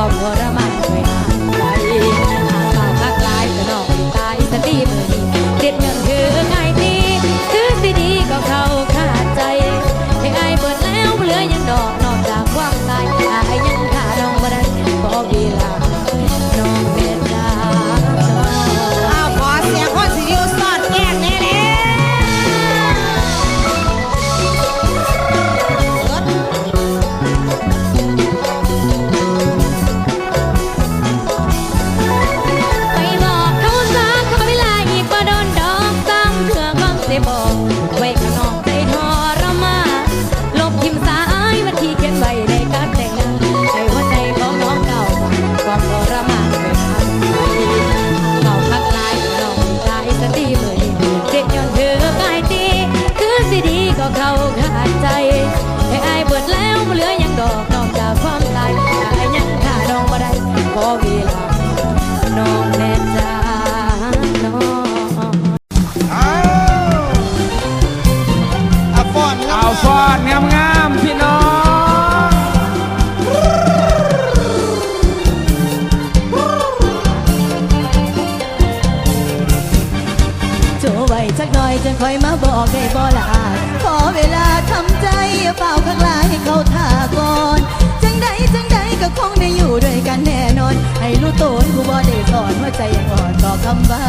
agora mais. เอาฟอดงามๆพี่น้อง โจไว้สักหน่อยจะคอยมาบอกได้บ่ล่ะขอเวลาทำใจเปล่าข้างลางให้เขาท่าก่อนจังใดจังใดก็คงได้อยู่ด้วยกันแน่นอน ให้รู้ตัวผู้บ่ได้สอนว่าใจยังอ่อนต่อคำว่า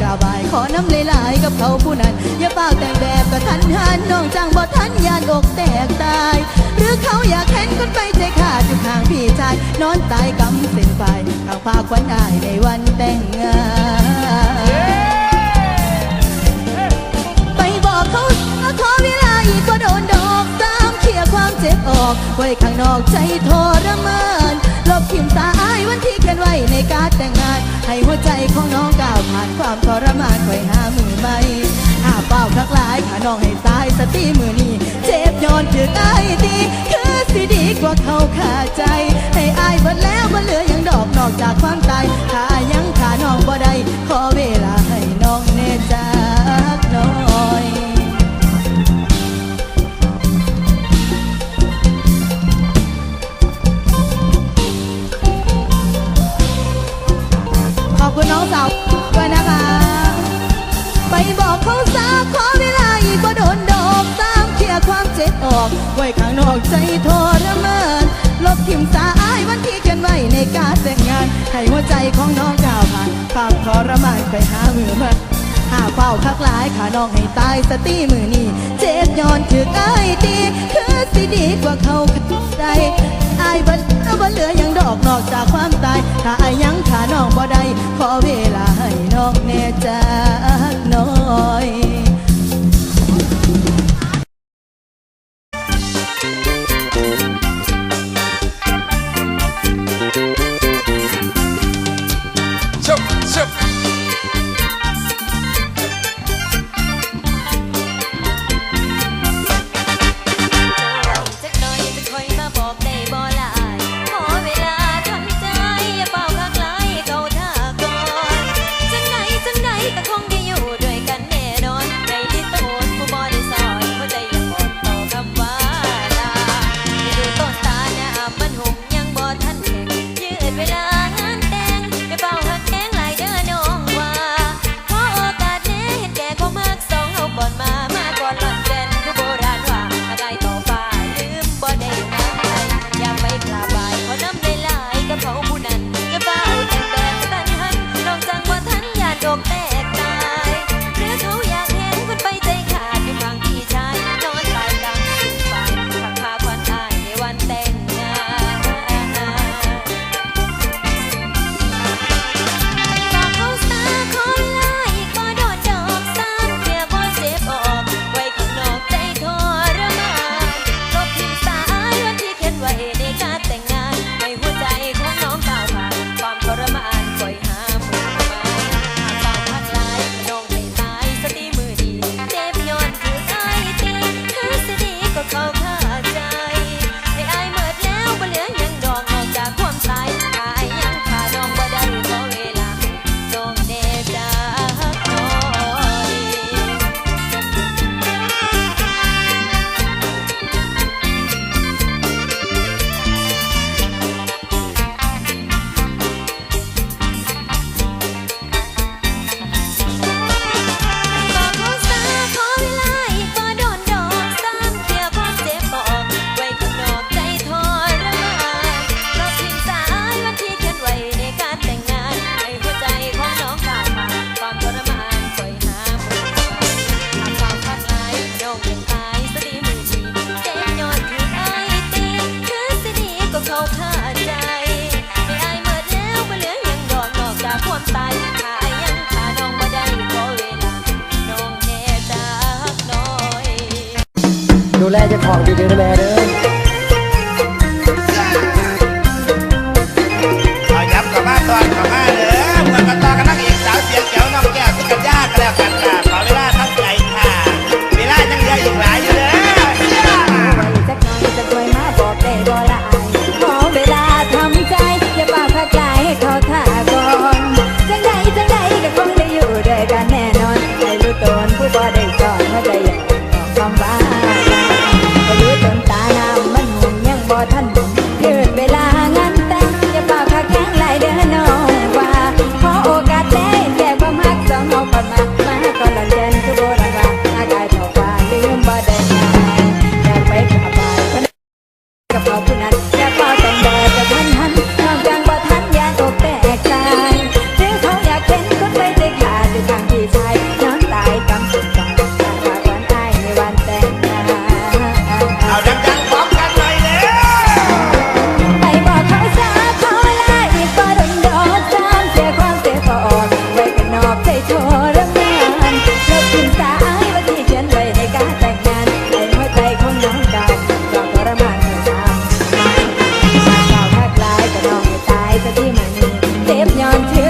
กราบไหว้ขอน้ำลายๆกับเขาผู้นั้น อย่าเป่าแต่งแบบก็ทันหันน้องจังบ่ทันยานอกแตกตาย หรือเขาอยากเห็นคนไปใจขาดอยู่ข้างพี่ชาย นอนตายกำเส้นไฟข้างพาควันอายในวันแต่งงานไปบอกเขาขอเวลาอีกก็โดนดอกตามเคลียความเจ็บออก ไว้ข้างนอกใจทรมานลบทิมตาอายวันที่กันไว้ในการแต่งงาน ให้หัวใจของน้อง ทรมานคอยหามือใหม่หาเป้าคักหลายขาน้องให้ตายสติมือนี้เจ็บย้อนถึงไอ้ายดีคือสิดีกว่าเขาขาดใจ ให้อายเบิดแล้วบ่เหลืออยังดอกนอกจากความตายถ้ายังขาน้องบ่ได้ขอเวลา อกไว้ข้างนอกใจทรมานลบทิมสาอายวันที่กันไว้ในการแต่งงาน ให้หัวใจของน้องก้าวผ่านความทรมานไปหามือมาหาเป้าคักหลายขาน้องให้ตายสติมือนี่เจ็บย้อนถึกไอ้ายตีคือสิดีกว่าเขาขัดใจอายบันบ่เหลือหยังดอกนอกจากความตาย ถ้าอายยังขาน้องบ่ได้ขอเวลาให้น้องแน่จากน่อย ดูแลเจ้าของดีๆนะแม่เด้อ เจ็บย้นเธอ